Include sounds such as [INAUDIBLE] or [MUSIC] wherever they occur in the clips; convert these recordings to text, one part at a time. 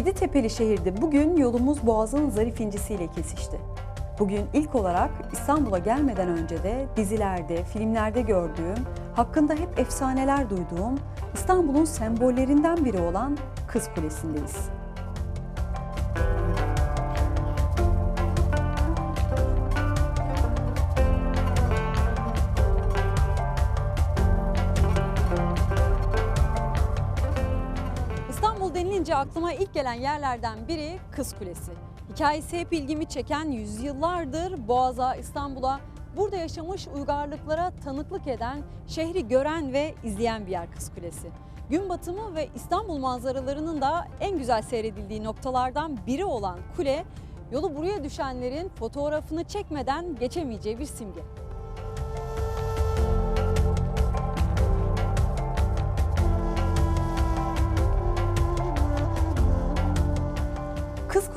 Yeditepe'li şehirde bugün yolumuz Boğaz'ın zarif incisiyle kesişti. Bugün ilk olarak İstanbul'a gelmeden önce de dizilerde, filmlerde gördüğüm, hakkında hep efsaneler duyduğum İstanbul'un sembollerinden biri olan Kız Kulesi'ndeyiz. Aklıma ilk gelen yerlerden biri Kız Kulesi. Hikayesi hep ilgimi çeken yüzyıllardır Boğaz'a, İstanbul'a, burada yaşamış uygarlıklara tanıklık eden, şehri gören ve izleyen bir yer Kız Kulesi. Gün batımı ve İstanbul manzaralarının da en güzel seyredildiği noktalardan biri olan kule, yolu buraya düşenlerin fotoğrafını çekmeden geçemeyeceği bir simge.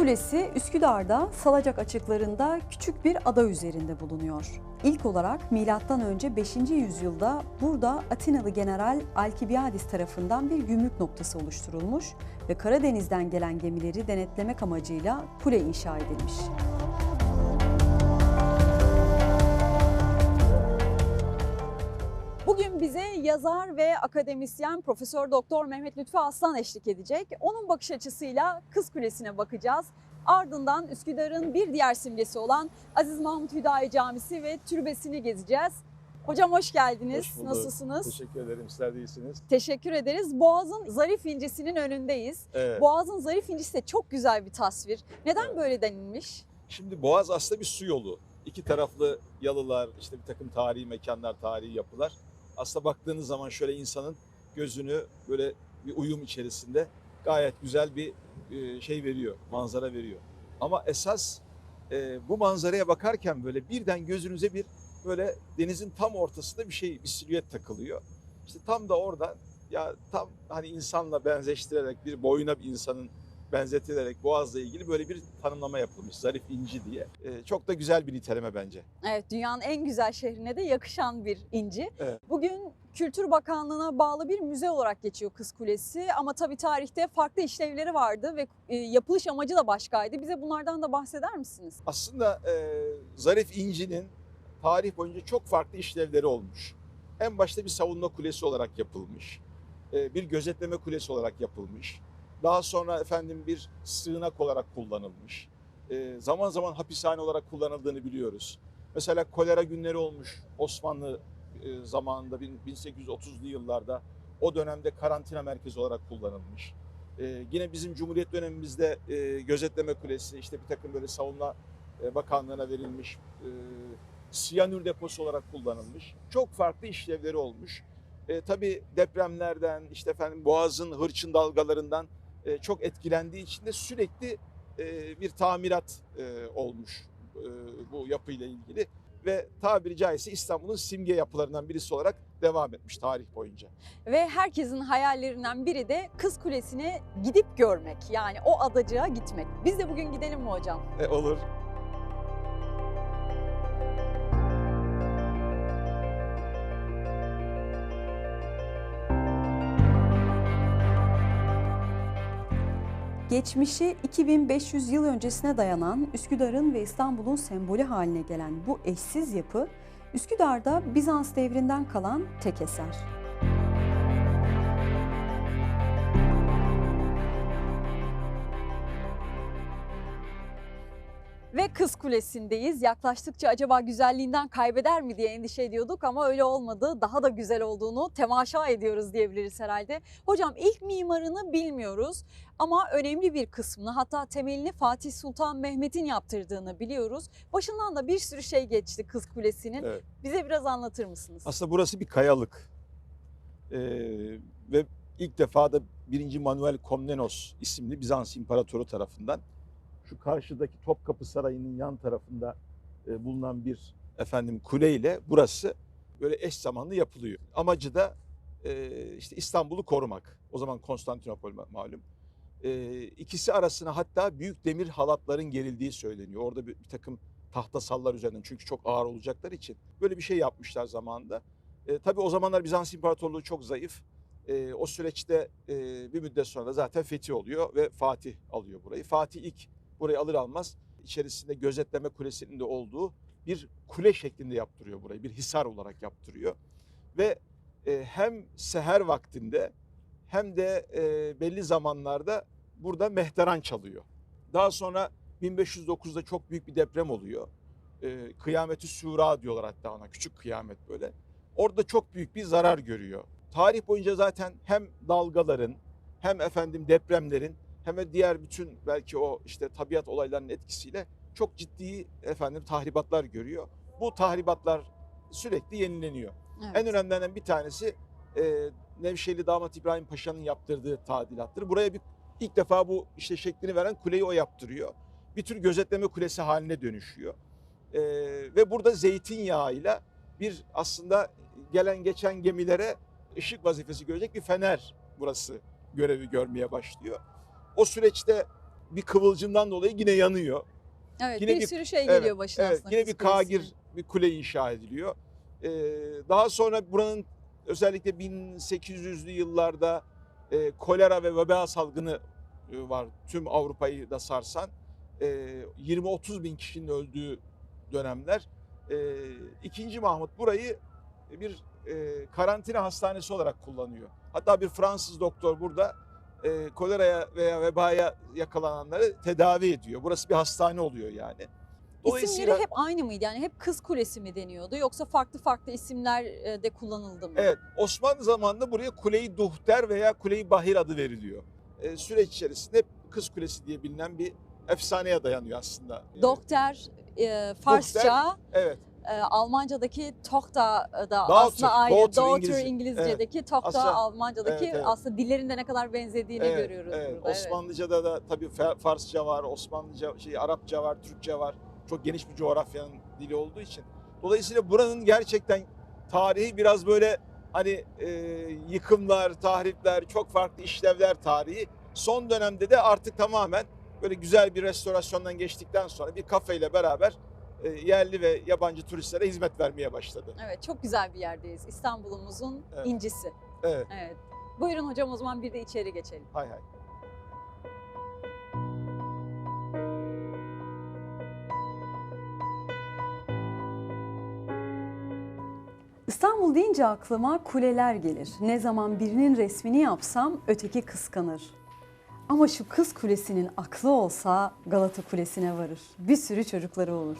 Kulesi Üsküdar'da Salacak açıklarında küçük bir ada üzerinde bulunuyor. İlk olarak M.Ö. 5. yüzyılda burada Atinalı General Alkibiadis tarafından bir gümrük noktası oluşturulmuş ve Karadeniz'den gelen gemileri denetlemek amacıyla kule inşa edilmiş. Bugün bize yazar ve akademisyen Profesör Doktor Mehmet Lütfü Aslan eşlik edecek. Onun bakış açısıyla Kız Kulesi'ne bakacağız. Ardından Üsküdar'ın bir diğer simgesi olan Aziz Mahmut Hüdayi Camisi ve türbesini gezeceğiz. Hocam hoş geldiniz. Hoş bulduk. Nasılsınız? Teşekkür ederim. Sizler de iyisiniz. Teşekkür ederiz. Boğaz'ın zarif incisinin önündeyiz. Evet. Boğaz'ın zarif incisi de çok güzel bir tasvir. Neden Evet. böyle denilmiş? Şimdi Boğaz aslında bir su yolu. İki taraflı yalılar, işte bir takım tarihi mekanlar, tarihi yapılar. Aslında baktığınız zaman şöyle insanın gözünü böyle bir uyum içerisinde gayet güzel bir e, şey veriyor, manzara veriyor. Ama esas e, bu manzaraya bakarken böyle birden gözünüze bir böyle denizin tam ortasında bir şey, bir silüet takılıyor. İşte tam da orada ya tam hani insanla benzeştirerek bir boyuna bir insanın benzetilerek Boğaz'la ilgili böyle bir tanımlama yapılmış. Zarif İnci diye. Ee, çok da güzel bir niteleme bence. Evet, dünyanın en güzel şehrine de yakışan bir inci. Evet. Bugün Kültür Bakanlığı'na bağlı bir müze olarak geçiyor Kız Kulesi ama tabii tarihte farklı işlevleri vardı ve e, yapılış amacı da başkaydı. Bize bunlardan da bahseder misiniz? Aslında e, Zarif İnci'nin tarih boyunca çok farklı işlevleri olmuş. En başta bir savunma kulesi olarak yapılmış. e, bir gözetleme kulesi olarak yapılmış. Daha sonra efendim bir sığınak olarak kullanılmış. E, zaman zaman hapishane olarak kullanıldığını biliyoruz. Mesela kolera günleri olmuş Osmanlı e, zamanında bin- 1830'lu yıllarda. O dönemde karantina merkezi olarak kullanılmış. E, yine bizim Cumhuriyet dönemimizde e, gözetleme kulesi, işte bir takım böyle savunma e, bakanlığına verilmiş, e, siyanür deposu olarak kullanılmış. Çok farklı işlevleri olmuş. E, tabii depremlerden, işte efendim boğazın hırçın dalgalarından e, çok etkilendiği için de sürekli e, bir tamirat e, olmuş e, bu yapıyla ilgili ve tabiri caizse İstanbul'un simge yapılarından birisi olarak devam etmiş tarih boyunca. Ve herkesin hayallerinden biri de Kız Kulesi'ne gidip görmek. Yani o adacığa gitmek. Biz de bugün gidelim mi hocam? E, olur. Geçmişi 2500 yıl öncesine dayanan Üsküdar'ın ve İstanbul'un sembolü haline gelen bu eşsiz yapı, Üsküdar'da Bizans devrinden kalan tek eser. Kız Kulesi'ndeyiz. Yaklaştıkça acaba güzelliğinden kaybeder mi diye endişe ediyorduk ama öyle olmadı. Daha da güzel olduğunu temaşa ediyoruz diyebiliriz herhalde. Hocam ilk mimarını bilmiyoruz ama önemli bir kısmını hatta temelini Fatih Sultan Mehmet'in yaptırdığını biliyoruz. Başından da bir sürü şey geçti Kız Kulesi'nin. Evet. Bize biraz anlatır mısınız? Aslında burası bir kayalık. Ee, ve ilk defa da 1. Manuel Komnenos isimli Bizans İmparatoru tarafından şu karşıdaki Topkapı Sarayı'nın yan tarafında e, bulunan bir efendim kuleyle burası böyle eş zamanlı yapılıyor. Amacı da e, işte İstanbul'u korumak. O zaman Konstantinopol ma- malum. E, ikisi arasına hatta büyük demir halatların gerildiği söyleniyor. Orada bir, bir takım tahta sallar üzerinden çünkü çok ağır olacakları için böyle bir şey yapmışlar zamanında. E, tabii o zamanlar Bizans İmparatorluğu çok zayıf. E, o süreçte e, bir müddet sonra zaten fethi oluyor ve Fatih alıyor burayı. Fatih ilk burayı alır almaz içerisinde gözetleme kulesinin de olduğu bir kule şeklinde yaptırıyor burayı. Bir hisar olarak yaptırıyor. Ve e, hem seher vaktinde hem de e, belli zamanlarda burada mehteran çalıyor. Daha sonra 1509'da çok büyük bir deprem oluyor. E, kıyameti Sura diyorlar hatta ona küçük kıyamet böyle. Orada çok büyük bir zarar görüyor. Tarih boyunca zaten hem dalgaların hem efendim depremlerin hem de diğer bütün belki o işte tabiat olaylarının etkisiyle çok ciddi efendim tahribatlar görüyor. Bu tahribatlar sürekli yenileniyor. Evet. En önemlilerinden bir tanesi e, Nevşehirli Damat İbrahim Paşa'nın yaptırdığı tadilattır. Buraya bir ilk defa bu işte şeklini veren kuleyi o yaptırıyor. Bir tür gözetleme kulesi haline dönüşüyor. E, ve burada zeytinyağıyla bir aslında gelen geçen gemilere ışık vazifesi görecek bir fener burası görevi görmeye başlıyor. O süreçte bir kıvılcımdan dolayı yine yanıyor. Evet, Yine bir, bir- sürü şey evet, geliyor başına Evet, aslında. yine bir kagir bir kule inşa ediliyor. Ee, daha sonra buranın özellikle 1800'lü yıllarda e, kolera ve veba salgını e, var. Tüm Avrupa'yı da sarsan. E, 20-30 bin kişinin öldüğü dönemler. E, İkinci Mahmut burayı bir e, karantina hastanesi olarak kullanıyor. Hatta bir Fransız doktor burada e, koleraya veya vebaya yakalananları tedavi ediyor. Burası bir hastane oluyor yani. İsimleri hep aynı mıydı? Yani hep Kız Kulesi mi deniyordu yoksa farklı farklı isimler e, de kullanıldı mı? Evet, Osmanlı zamanında buraya Kule-i Duhter veya Kule-i Bahir adı veriliyor. Ee, süreç içerisinde hep Kız Kulesi diye bilinen bir efsaneye dayanıyor aslında. Ee, Dokter, e, Farsça, Evet, e, Almanca'daki Tohta da aslında aynı. daughter Daughter İngilizce. İngilizce'deki, Tohta Aslında- Almanca'daki Evet, evet. aslında dillerinde ne kadar benzediğini evet, görüyoruz evet. burada. evet. Osmanlıca'da da tabii Fa- Farsça var, Osmanlıca, şey, Arapça var, Türkçe var. Çok geniş bir coğrafyanın dili olduğu için. Dolayısıyla buranın gerçekten tarihi biraz böyle hani e, yıkımlar, tahripler, çok farklı işlevler tarihi. Son dönemde de artık tamamen böyle güzel bir restorasyondan geçtikten sonra bir kafeyle beraber yerli ve yabancı turistlere hizmet vermeye başladı. Evet, çok güzel bir yerdeyiz. İstanbul'umuzun Evet. incisi. Evet, Evet. Buyurun hocam o zaman bir de içeri geçelim. hay hay. İstanbul deyince aklıma kuleler gelir. Ne zaman birinin resmini yapsam öteki kıskanır. Ama şu kız kulesinin aklı olsa Galata Kulesi'ne varır. Bir sürü çocukları olur.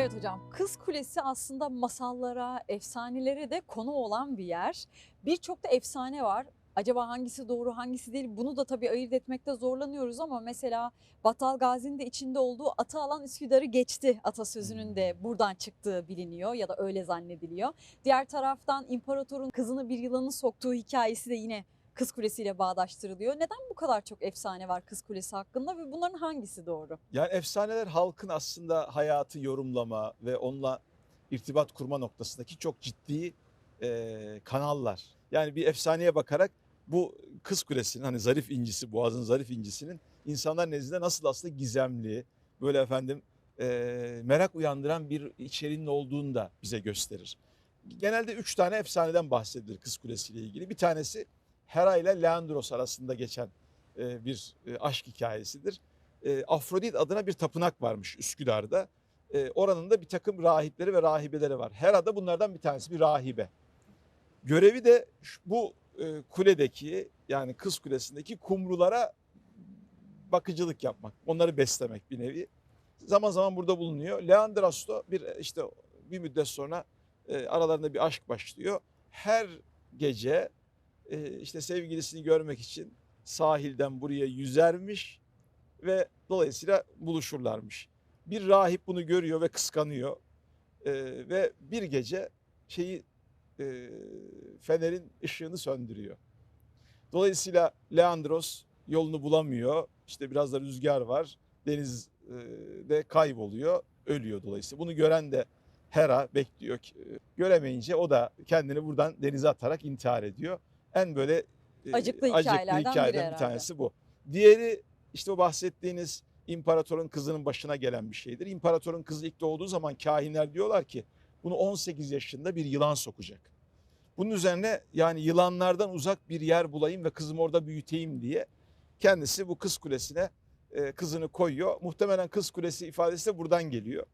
Evet hocam, Kız Kulesi aslında masallara, efsanelere de konu olan bir yer. Birçok da efsane var. Acaba hangisi doğru, hangisi değil bunu da tabii ayırt etmekte zorlanıyoruz ama mesela Battal Gazi'nin de içinde olduğu atı alan Üsküdar'ı geçti atasözünün de buradan çıktığı biliniyor ya da öyle zannediliyor. Diğer taraftan imparatorun kızını bir yılanın soktuğu hikayesi de yine Kız Kulesi ile bağdaştırılıyor. Neden bu kadar çok efsane var Kız Kulesi hakkında ve bunların hangisi doğru? Yani efsaneler halkın aslında hayatı yorumlama ve onunla irtibat kurma noktasındaki çok ciddi e, kanallar. Yani bir efsaneye bakarak bu Kız Kulesi'nin hani zarif incisi, Boğaz'ın zarif incisinin insanlar nezdinde nasıl aslında gizemli, böyle efendim e, merak uyandıran bir içeriğinin olduğunu da bize gösterir. Genelde üç tane efsaneden bahsedilir Kız Kulesi ile ilgili. Bir tanesi Hera ile Leandros arasında geçen e, bir e, aşk hikayesidir e, Afrodit adına bir tapınak varmış Üsküdar'da. E, oranın da bir takım rahipleri ve rahibeleri var. Hera'da bunlardan bir tanesi bir rahibe. Görevi de bu kuledeki yani Kız Kulesi'ndeki kumrulara bakıcılık yapmak. Onları beslemek bir nevi. Zaman zaman burada bulunuyor. Leandros da bir işte bir müddet sonra aralarında bir aşk başlıyor. Her gece işte sevgilisini görmek için sahilden buraya yüzermiş ve dolayısıyla buluşurlarmış. Bir rahip bunu görüyor ve kıskanıyor Ee, ve bir gece şeyi e, fenerin ışığını söndürüyor. Dolayısıyla Leandros yolunu bulamıyor. İşte biraz da rüzgar var. Denizde kayboluyor, ölüyor dolayısıyla. Bunu gören de Hera bekliyor. e, Göremeyince o da kendini buradan denize atarak intihar ediyor. En böyle e, Acıklı hikayelerden biri hikayeden herhalde. bir tanesi bu. Diğeri işte o bahsettiğiniz imparatorun kızının başına gelen bir şeydir. İmparatorun kızı ilk doğduğu zaman kahinler diyorlar ki bunu 18 yaşında bir yılan sokacak. Bunun üzerine yani yılanlardan uzak bir yer bulayım ve kızımı orada büyüteyim diye kendisi bu kız kulesine e, kızını koyuyor. Muhtemelen kız kulesi ifadesi de buradan geliyor.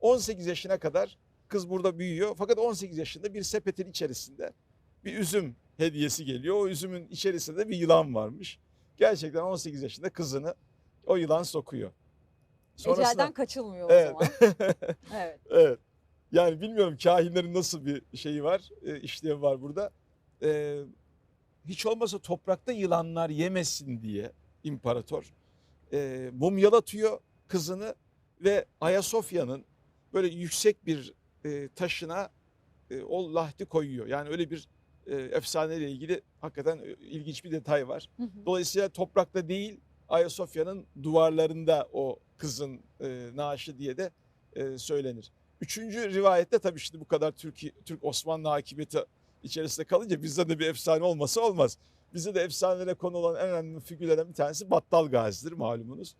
18 yaşına kadar kız burada büyüyor. Fakat 18 yaşında bir sepetin içerisinde bir üzüm hediyesi geliyor. O üzümün içerisinde de bir yılan varmış. Gerçekten 18 yaşında kızını o yılan sokuyor. Ecelden kaçılmıyor o Evet. zaman. [LAUGHS] Evet. Evet. Yani bilmiyorum kahinlerin nasıl bir şeyi var, e, işlevi var burada. E, hiç olmazsa toprakta yılanlar yemesin diye imparator e, mumyalatıyor kızını ve Ayasofya'nın böyle yüksek bir e, taşına e, o lahti koyuyor. Yani öyle bir e, efsaneyle ilgili hakikaten e, ilginç bir detay var. Hı hı. Dolayısıyla toprakta değil Ayasofya'nın duvarlarında o kızın e, naaşı diye de e, söylenir. Üçüncü rivayette tabii şimdi bu kadar Türk, Türk Osmanlı hakimiyeti içerisinde kalınca bizde de bir efsane olmasa olmaz. Bizde de efsanelere konu olan en önemli figürlerden bir tanesi Battal Gazi'dir malumunuz.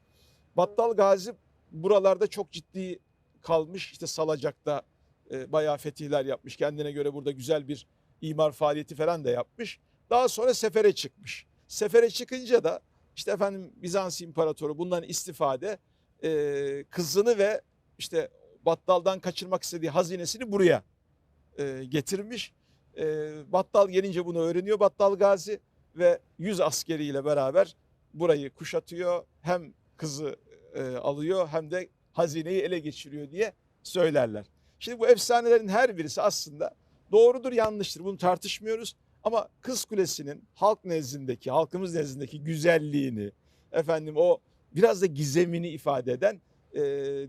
Battal Gazi buralarda çok ciddi kalmış. İşte Salacak'ta e, bayağı fetihler yapmış. Kendine göre burada güzel bir imar faaliyeti falan da yapmış. Daha sonra sefere çıkmış. Sefere çıkınca da işte efendim Bizans İmparatoru bundan istifade e, kızını ve işte Battal'dan kaçırmak istediği hazinesini buraya e, getirmiş. E, Battal gelince bunu öğreniyor Battal Gazi ve 100 askeriyle beraber burayı kuşatıyor. Hem kızı e, alıyor hem de hazineyi ele geçiriyor diye söylerler. Şimdi bu efsanelerin her birisi aslında doğrudur yanlıştır bunu tartışmıyoruz. Ama Kız Kulesi'nin halk nezdindeki, halkımız nezdindeki güzelliğini, efendim o biraz da gizemini ifade eden e,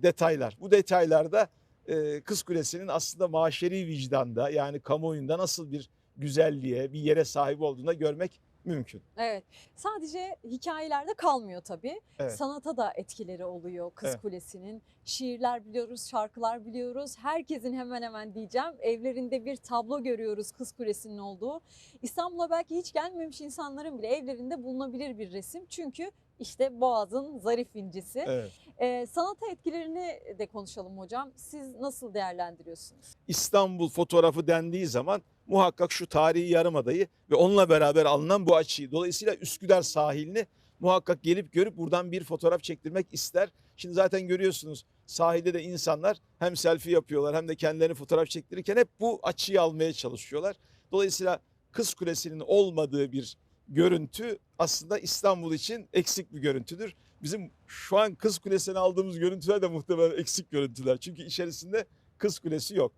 detaylar. Bu detaylarda e, Kız Kulesi'nin aslında maşeri vicdanda yani kamuoyunda nasıl bir güzelliğe, bir yere sahip olduğunu da görmek mümkün. Evet. Sadece hikayelerde kalmıyor tabii. Evet. Sanata da etkileri oluyor Kız Evet. Kulesi'nin. Şiirler biliyoruz, şarkılar biliyoruz. Herkesin hemen hemen diyeceğim evlerinde bir tablo görüyoruz Kız Kulesi'nin olduğu. İstanbul'a belki hiç gelmemiş insanların bile evlerinde bulunabilir bir resim. Çünkü işte Boğaz'ın zarif incisi. Evet. Ee, sanata etkilerini de konuşalım hocam. Siz nasıl değerlendiriyorsunuz? İstanbul fotoğrafı dendiği zaman muhakkak şu tarihi yarımadayı ve onunla beraber alınan bu açıyı dolayısıyla Üsküdar sahilini muhakkak gelip görüp buradan bir fotoğraf çektirmek ister. Şimdi zaten görüyorsunuz sahilde de insanlar hem selfie yapıyorlar hem de kendilerini fotoğraf çektirirken hep bu açıyı almaya çalışıyorlar. Dolayısıyla Kız Kulesi'nin olmadığı bir görüntü aslında İstanbul için eksik bir görüntüdür. Bizim şu an Kız Kulesi'ne aldığımız görüntüler de muhtemelen eksik görüntüler. Çünkü içerisinde Kız Kulesi yok.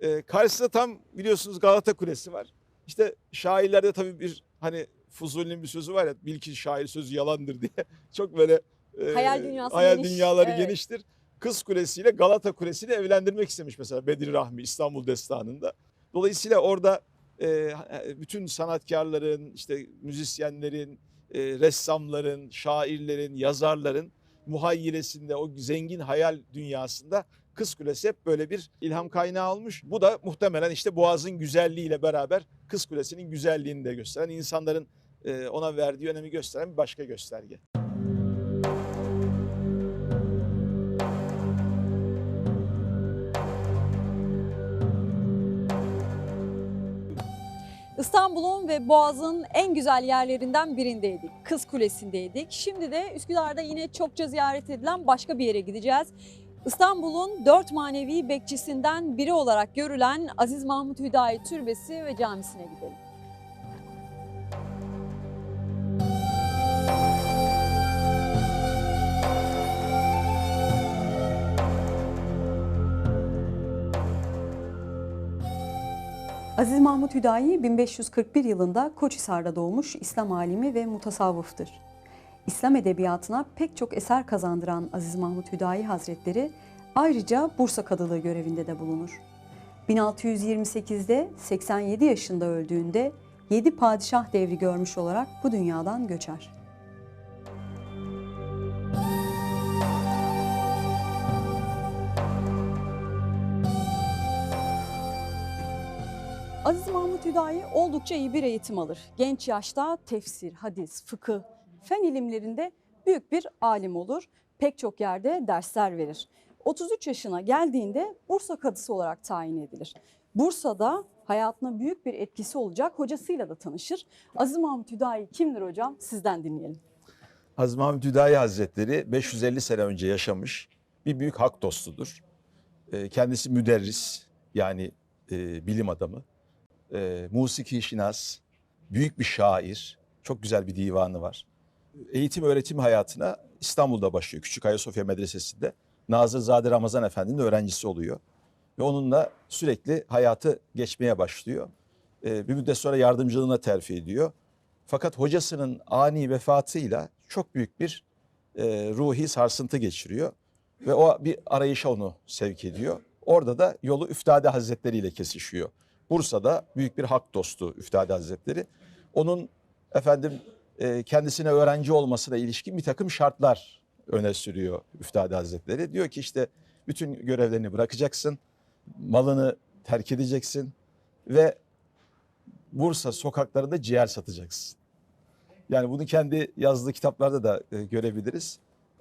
Ee, karşısında tam biliyorsunuz Galata Kulesi var. İşte şairlerde tabii bir hani Fuzuli'nin bir sözü var ya bil ki şair sözü yalandır diye. [LAUGHS] Çok böyle e, Hayal dünyası hayal geniş, dünyaları evet. geniştir. Kız Kulesi ile Galata Kulesi ile evlendirmek istemiş mesela Bedir Rahmi İstanbul Destanı'nda. Dolayısıyla orada e, bütün sanatkarların, işte müzisyenlerin, e, ressamların, şairlerin, yazarların muhayyilesinde o zengin hayal dünyasında Kız Kulesi hep böyle bir ilham kaynağı olmuş. Bu da muhtemelen işte Boğaz'ın güzelliğiyle beraber Kız Kulesi'nin güzelliğini de gösteren, insanların e, ona verdiği önemi gösteren bir başka gösterge. İstanbul'un ve Boğaz'ın en güzel yerlerinden birindeydik. Kız Kulesi'ndeydik. Şimdi de Üsküdar'da yine çokça ziyaret edilen başka bir yere gideceğiz. İstanbul'un dört manevi bekçisinden biri olarak görülen Aziz Mahmut Hüdayi Türbesi ve Camisi'ne gidelim. Aziz Mahmut Hüdayi 1541 yılında Koçhisar'da doğmuş İslam alimi ve mutasavvıftır. İslam edebiyatına pek çok eser kazandıran Aziz Mahmut Hüdayi Hazretleri ayrıca Bursa Kadılığı görevinde de bulunur. 1628'de 87 yaşında öldüğünde 7 padişah devri görmüş olarak bu dünyadan göçer. Aziz Mahmut Hüdayi oldukça iyi bir eğitim alır. Genç yaşta tefsir, hadis, fıkıh, fen ilimlerinde büyük bir alim olur. Pek çok yerde dersler verir. 33 yaşına geldiğinde Bursa kadısı olarak tayin edilir. Bursa'da hayatına büyük bir etkisi olacak hocasıyla da tanışır. Aziz Mahmut Hüdayi kimdir hocam? Sizden dinleyelim. Aziz Mahmut Hüdayi Hazretleri 550 sene önce yaşamış bir büyük hak dostudur. Ee, Kendisi müderris yani e, bilim adamı, e, musiki şinas, büyük bir şair, çok güzel bir divanı var. Eğitim öğretim hayatına İstanbul'da başlıyor. Küçük Ayasofya Medresesi'nde Nazırzade Ramazan Efendi'nin öğrencisi oluyor. Ve onunla sürekli hayatı geçmeye başlıyor. Ee, Bir müddet sonra yardımcılığına terfi ediyor. Fakat hocasının ani vefatıyla çok büyük bir e, ruhi sarsıntı geçiriyor. Ve o bir arayışa onu sevk ediyor. Orada da yolu Üftade Hazretleri ile kesişiyor. Bursa'da büyük bir hak dostu Üftade Hazretleri. Onun efendim e, kendisine öğrenci olmasına ilişkin bir takım şartlar öne sürüyor Üftade Hazretleri. Diyor ki işte bütün görevlerini bırakacaksın, malını terk edeceksin ve Bursa sokaklarında ciğer satacaksın. Yani bunu kendi yazdığı kitaplarda da e, görebiliriz.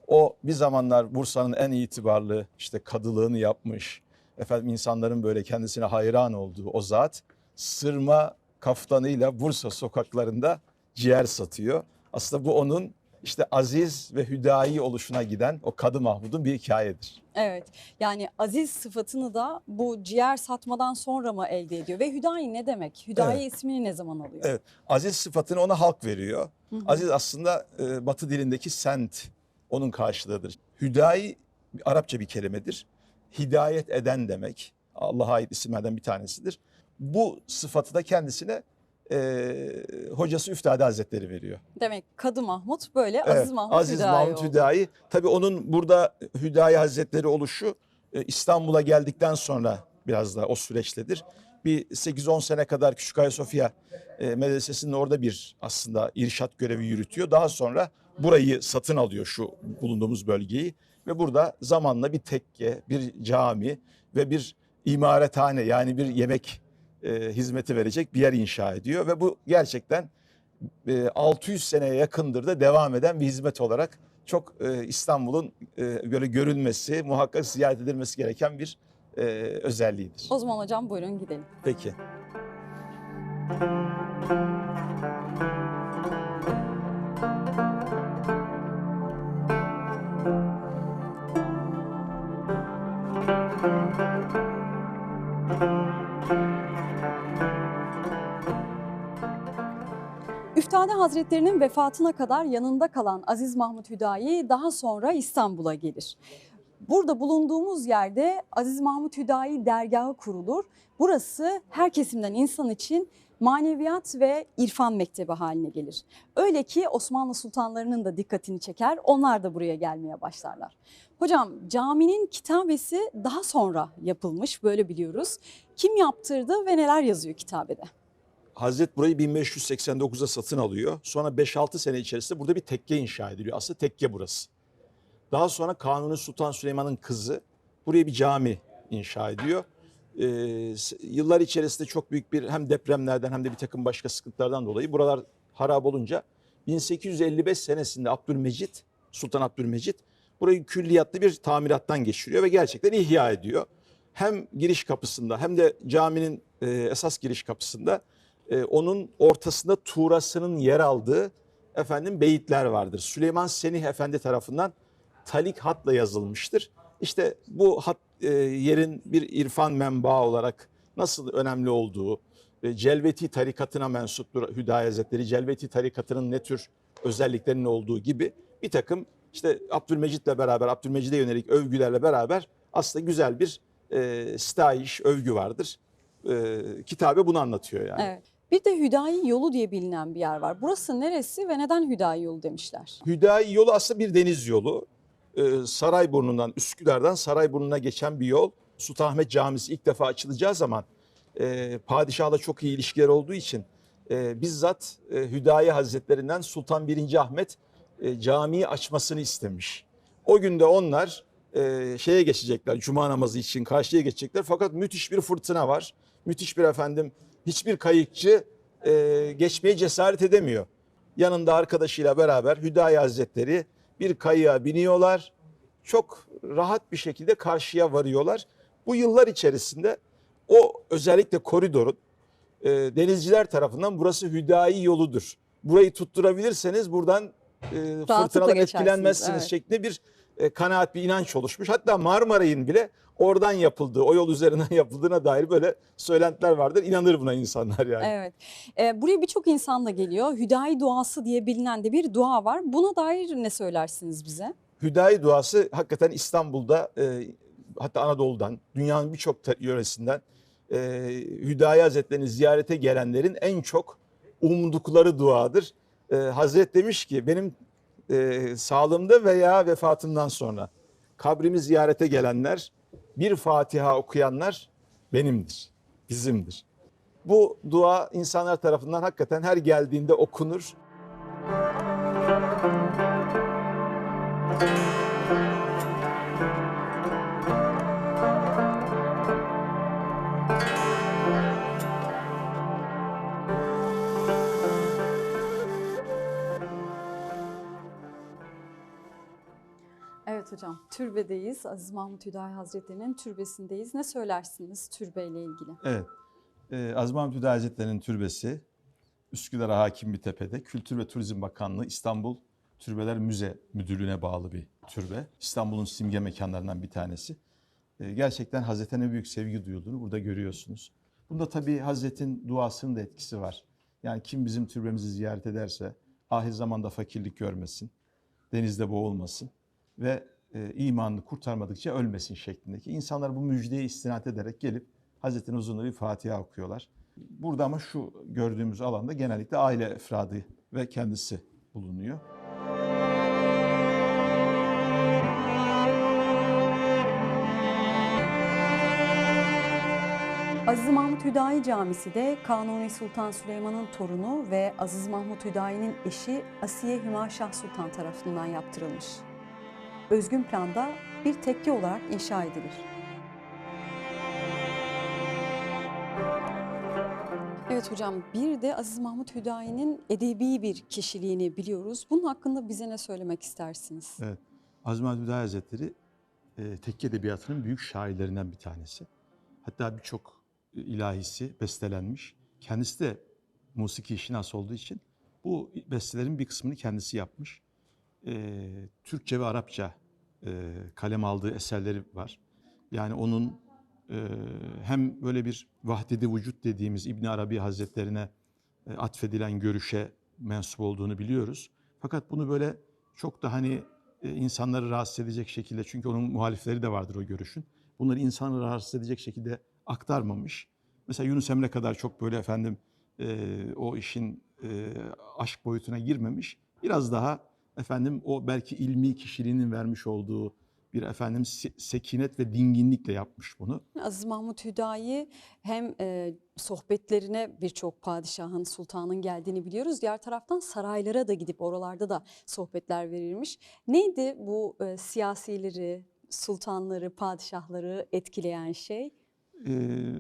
O bir zamanlar Bursa'nın en itibarlı işte kadılığını yapmış, efendim insanların böyle kendisine hayran olduğu o zat sırma kaftanıyla Bursa sokaklarında ciğer satıyor. Aslında bu onun işte aziz ve hüdayi oluşuna giden o Kadı Mahmud'un bir hikayedir. Evet yani aziz sıfatını da bu ciğer satmadan sonra mı elde ediyor? Ve Hüdayi ne demek? Hüdayi ismini ne zaman alıyor? Evet. Aziz sıfatını ona halk veriyor. Hı hı. Aziz aslında e, Batı dilindeki sent onun karşılığıdır. Hüdayi Arapça bir kelimedir. Hidayet eden demek. Allah'a ait isimlerden bir tanesidir. Bu sıfatı da kendisine e, hocası Üftade Hazretleri veriyor. Demek Kadı Mahmut böyle Evet, Aziz Mahmut Aziz Hüdayi Mahmut oldu. Hüdayi. Tabii onun burada Hüdayi Hazretleri oluşu e, İstanbul'a geldikten sonra biraz da o süreçtedir. Bir 8-10 sene kadar Küçük Ayasofya e, Medresesi'nin orada bir aslında irşat görevi yürütüyor. Daha sonra burayı satın alıyor şu bulunduğumuz bölgeyi ve burada zamanla bir tekke, bir cami ve bir imarethane yani bir yemek e, hizmeti verecek bir yer inşa ediyor ve bu gerçekten e, 600 seneye yakındır da devam eden bir hizmet olarak çok e, İstanbul'un e, böyle görülmesi, muhakkak ziyaret edilmesi gereken bir e, özelliğidir. O zaman hocam buyurun gidelim. Peki. Üftade Hazretlerinin vefatına kadar yanında kalan Aziz Mahmut Hüdayi daha sonra İstanbul'a gelir. Burada bulunduğumuz yerde Aziz Mahmut Hüdayi dergahı kurulur. Burası her kesimden insan için maneviyat ve irfan mektebi haline gelir. Öyle ki Osmanlı sultanlarının da dikkatini çeker. Onlar da buraya gelmeye başlarlar. Hocam caminin kitabesi daha sonra yapılmış böyle biliyoruz. Kim yaptırdı ve neler yazıyor kitabede? Hazret burayı 1589'da satın alıyor. Sonra 5-6 sene içerisinde burada bir tekke inşa ediliyor. Aslında tekke burası. Daha sonra Kanuni Sultan Süleyman'ın kızı buraya bir cami inşa ediyor. Ee, yıllar içerisinde çok büyük bir hem depremlerden hem de bir takım başka sıkıntılardan dolayı buralar harap olunca 1855 senesinde Abdülmecit, Sultan Abdülmecit burayı külliyatlı bir tamirattan geçiriyor ve gerçekten ihya ediyor. Hem giriş kapısında hem de caminin e, esas giriş kapısında e, onun ortasında tuğrasının yer aldığı efendim beyitler vardır. Süleyman Senih Efendi tarafından talik hatla yazılmıştır. İşte bu hat e, yerin bir irfan menbaı olarak nasıl önemli olduğu, e, Celveti tarikatına mensuptur Hüdayi Hazretleri. Celveti tarikatının ne tür özelliklerinin olduğu gibi bir takım işte Abdülmecit'le beraber, Abdülmecid'e yönelik övgülerle beraber aslında güzel bir e, sitayiş, övgü vardır. E, kitabe bunu anlatıyor yani. Evet. Bir de Hüdayi yolu diye bilinen bir yer var. Burası neresi ve neden Hüdayi yolu demişler? Hüdayi yolu aslında bir deniz yolu. Ee, Sarayburnu'ndan, Üsküdar'dan Sarayburnu'na geçen bir yol. Sultanahmet Camisi ilk defa açılacağı zaman e, padişahla çok iyi ilişkiler olduğu için e, bizzat e, Hüdayi Hazretlerinden Sultan 1. Ahmet e, camiyi açmasını istemiş. O günde onlar e, şeye geçecekler, cuma namazı için karşıya geçecekler. Fakat müthiş bir fırtına var. Müthiş bir efendim, hiçbir kayıkçı e, geçmeye cesaret edemiyor yanında arkadaşıyla beraber Hüdayi Hazretleri bir kayığa biniyorlar çok rahat bir şekilde karşıya varıyorlar. Bu yıllar içerisinde o özellikle koridorun e, denizciler tarafından burası hüdayi yoludur. Burayı tutturabilirseniz buradan e, fırtınadan etkilenmezsiniz evet. şeklinde bir e, kanaat, bir inanç oluşmuş. Hatta Marmaray'ın bile oradan yapıldığı, o yol üzerinden [LAUGHS] yapıldığına dair böyle söylentiler vardır. İnanır buna insanlar yani. Evet. Ee, buraya birçok insan da geliyor. Hüdayi duası diye bilinen de bir dua var. Buna dair ne söylersiniz bize? Hüdayi duası hakikaten İstanbul'da e, hatta Anadolu'dan, dünyanın birçok yöresinden e, Hüdayi Hazretleri'ni ziyarete gelenlerin en çok umdukları duadır. E, Hazret demiş ki benim e, sağlığımda veya vefatımdan sonra kabrimi ziyarete gelenler, bir Fatiha okuyanlar benimdir, bizimdir. Bu dua insanlar tarafından hakikaten her geldiğinde okunur. Hocam, türbedeyiz. Aziz Mahmut Hüdayi Hazretleri'nin türbesindeyiz. Ne söylersiniz türbeyle ilgili? Evet. Ee, Aziz Mahmut Hüdayi Hazretleri'nin türbesi Üsküdar'a hakim bir tepede. Kültür ve Turizm Bakanlığı İstanbul Türbeler Müze Müdürlüğü'ne bağlı bir türbe. İstanbul'un simge mekanlarından bir tanesi. Ee, gerçekten Hazretine büyük sevgi duyulduğunu burada görüyorsunuz. Bunda tabii Hazret'in duasının da etkisi var. Yani kim bizim türbemizi ziyaret ederse ahir zamanda fakirlik görmesin, denizde boğulmasın ve e, imanını kurtarmadıkça ölmesin şeklindeki. İnsanlar bu müjdeye istinat ederek gelip Hazretin huzurunda bir Fatiha okuyorlar. Burada ama şu gördüğümüz alanda genellikle aile efradı ve kendisi bulunuyor. Aziz Mahmut Hüdayi Camisi de Kanuni Sultan Süleyman'ın torunu ve Aziz Mahmut Hüdayi'nin eşi Asiye Hümaşah Sultan tarafından yaptırılmış. Özgün planda bir tekke olarak inşa edilir. Evet hocam bir de Aziz Mahmut Hüdayi'nin edebi bir kişiliğini biliyoruz. Bunun hakkında bize ne söylemek istersiniz? Evet. Aziz Mahmut Hüdayi Hazretleri e, tekke edebiyatının büyük şairlerinden bir tanesi. Hatta birçok e, ilahisi bestelenmiş. Kendisi de musiki şinas olduğu için bu bestelerin bir kısmını kendisi yapmış. E, Türkçe ve Arapça e, kalem aldığı eserleri var. Yani onun e, hem böyle bir vahdedi vücut dediğimiz İbn Arabi Hazretlerine e, atfedilen görüşe mensup olduğunu biliyoruz. Fakat bunu böyle çok da hani e, insanları rahatsız edecek şekilde çünkü onun muhalifleri de vardır o görüşün. Bunları insanı rahatsız edecek şekilde aktarmamış. Mesela Yunus Emre kadar çok böyle efendim e, o işin e, aşk boyutuna girmemiş. Biraz daha efendim o belki ilmi kişiliğinin vermiş olduğu bir efendim se- sekinet ve dinginlikle yapmış bunu. Aziz Mahmut Hüdayi hem e, sohbetlerine birçok padişahın, sultanın geldiğini biliyoruz. Diğer taraftan saraylara da gidip oralarda da sohbetler verilmiş. Neydi bu e, siyasileri, sultanları, padişahları etkileyen şey? Ee,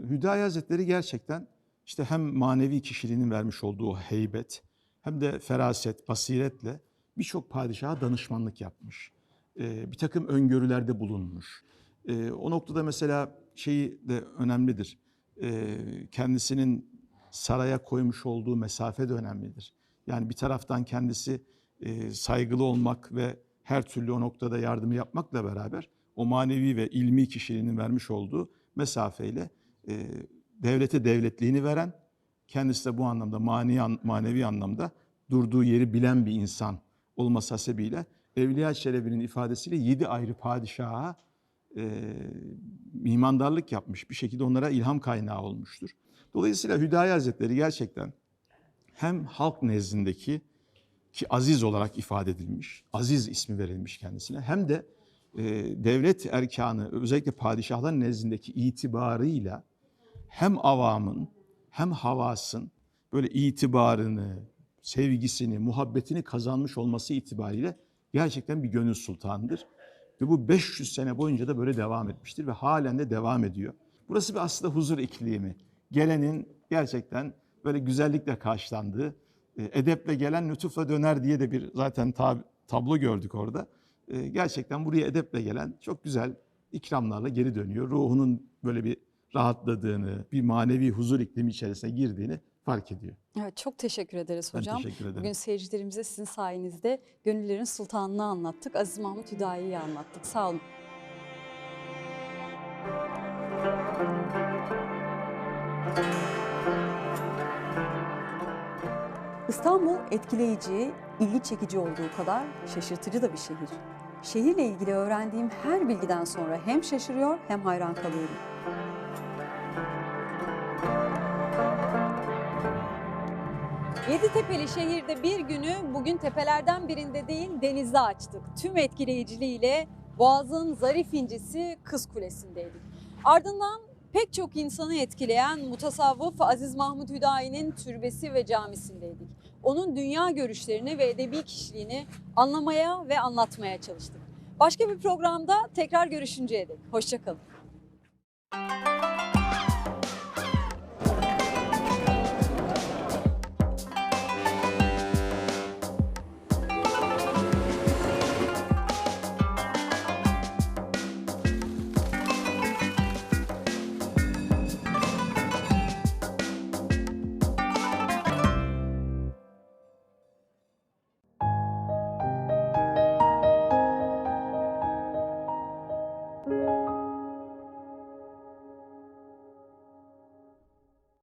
Hüdayi Hazretleri gerçekten işte hem manevi kişiliğinin vermiş olduğu heybet hem de feraset, basiretle birçok padişaha danışmanlık yapmış. Ee, bir takım öngörülerde bulunmuş. Ee, o noktada mesela şeyi de önemlidir. Ee, kendisinin saraya koymuş olduğu mesafe de önemlidir. Yani bir taraftan kendisi e, saygılı olmak ve her türlü o noktada yardımı yapmakla beraber o manevi ve ilmi kişiliğinin vermiş olduğu mesafeyle e, devlete devletliğini veren, kendisi de bu anlamda manevi anlamda durduğu yeri bilen bir insan olması hasebiyle Evliya Çelebi'nin ifadesiyle yedi ayrı padişaha e, mimandarlık yapmış. Bir şekilde onlara ilham kaynağı olmuştur. Dolayısıyla Hüdayi Hazretleri gerçekten hem halk nezdindeki ki aziz olarak ifade edilmiş, aziz ismi verilmiş kendisine hem de e, devlet erkanı özellikle padişahların nezdindeki itibarıyla hem avamın hem havasın böyle itibarını, sevgisini, muhabbetini kazanmış olması itibariyle gerçekten bir gönül sultanıdır. Ve bu 500 sene boyunca da böyle devam etmiştir ve halen de devam ediyor. Burası bir aslında huzur iklimi. Gelenin gerçekten böyle güzellikle karşılandığı, e, edeple gelen lütufla döner diye de bir zaten tab- tablo gördük orada. e, gerçekten buraya edeple gelen çok güzel ikramlarla geri dönüyor. Ruhunun böyle bir rahatladığını, bir manevi huzur iklimi içerisine girdiğini fark ediyor. Evet, çok teşekkür ederiz Ben hocam. teşekkür ederim. Bugün seyircilerimize sizin sayenizde Gönüllerin Sultanı'nı anlattık. Aziz Mahmut Hüdayi'yi anlattık. Sağ olun. İstanbul etkileyici, ilgi çekici olduğu kadar şaşırtıcı da bir şehir. Şehirle ilgili öğrendiğim her bilgiden sonra hem şaşırıyor hem hayran kalıyorum. Yeditepe'li şehirde bir günü bugün tepelerden birinde değil denizde açtık. Tüm etkileyiciliğiyle Boğaz'ın zarif incisi Kız Kulesi'ndeydik. Ardından pek çok insanı etkileyen mutasavvıf Aziz Mahmut Hüdayi'nin türbesi ve camisindeydik. Onun dünya görüşlerini ve edebi kişiliğini anlamaya ve anlatmaya çalıştık. Başka bir programda tekrar görüşünceye dek. Hoşçakalın.